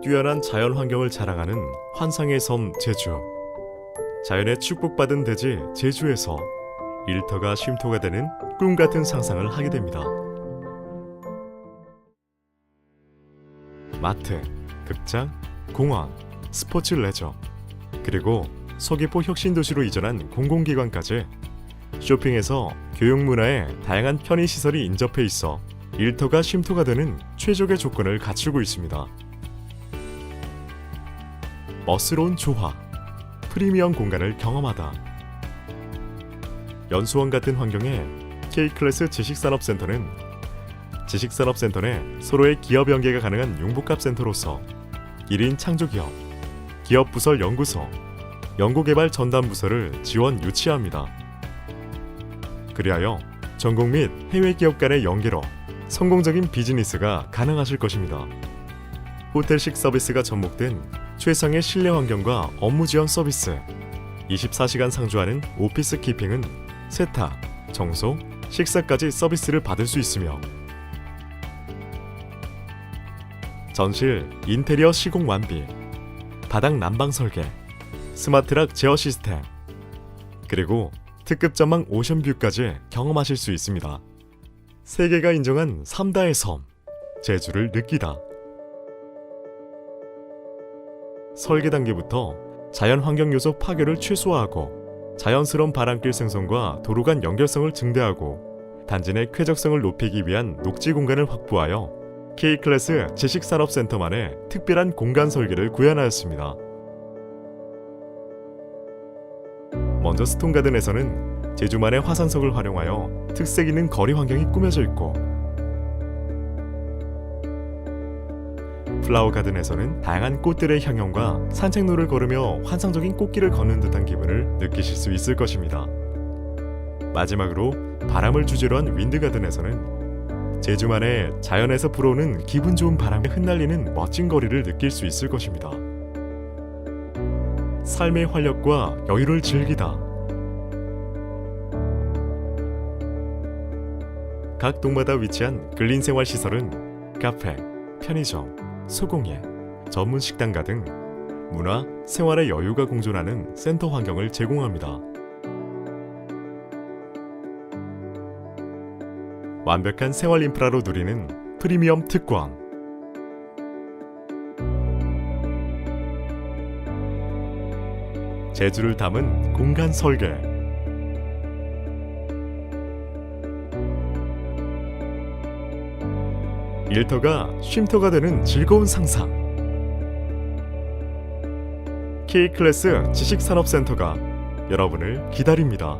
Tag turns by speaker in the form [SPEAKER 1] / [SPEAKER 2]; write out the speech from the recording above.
[SPEAKER 1] 뛰어난 자연 환경을 자랑하는 환상의 섬 제주. 자연의 축복받은 대지 제주에서 일터가 쉼터가 되는 꿈 같은 상상을 하게 됩니다. 마트, 극장, 공원, 스포츠 레저, 그리고 서귀포 혁신도시로 이전한 공공기관까지 쇼핑에서 교육 문화에 다양한 편의 시설이 인접해 있어 일터가 쉼터가 되는 최적의 조건을 갖추고 있습니다. 멋스러운 조화, 프리미엄 공간을 경험하다. 연수원 같은 환경의 K클래스 지식산업센터는 지식산업센터 내 서로의 기업 연계가 가능한 융복합 센터로서 1인 창조기업, 기업 부설 연구소, 연구개발 전담 부서를 지원 유치합니다. 그리하여 전국 및 해외 기업 간의 연계로 성공적인 비즈니스가 가능하실 것입니다. 호텔식 서비스가 접목된 최상의 실내 환경과 업무 지원 서비스, 24시간 상주하는 오피스 키핑은 세탁, 청소, 식사까지 서비스를 받을 수 있으며 전실 인테리어 시공 완비, 바닥 난방 설계, 스마트락 제어 시스템, 그리고 특급 전망 오션뷰까지 경험하실 수 있습니다. 세계가 인정한 3다의 섬, 제주를 느끼다. 설계 단계부터 자연 환경 요소 파괴를 최소화하고 자연스러운 바람길 생성과 도로 간 연결성을 증대하고 단지 내 쾌적성을 높이기 위한 녹지 공간을 확보하여 K클래스 지식산업센터만의 특별한 공간 설계를 구현하였습니다. 먼저 스톤가든에서는 제주만의 화산석을 활용하여 특색 있는 거리 환경이 꾸며져 있고 플라워 가든에서는 다양한 꽃들의 향연과 산책로를 걸으며 환상적인 꽃길을 걷는 듯한 기분을 느끼실 수 있을 것입니다. 마지막으로 바람을 주제로 한 윈드 가든에서는 제주만의 자연에서 불어오는 기분 좋은 바람에 흩날리는 멋진 거리를 느낄 수 있을 것입니다. 삶의 활력과 여유를 즐기다. 각 동마다 위치한 근린 생활 시설은 카페, 편의점, 소공예, 전문 식당가 등 문화, 생활의 여유가 공존하는 센터 환경을 제공합니다. 완벽한 생활 인프라로 누리는 프리미엄 특권. 제주를 담은 공간 설계. 일터가 쉼터가 되는 즐거운 상상. K클래스 지식산업센터가 여러분을 기다립니다.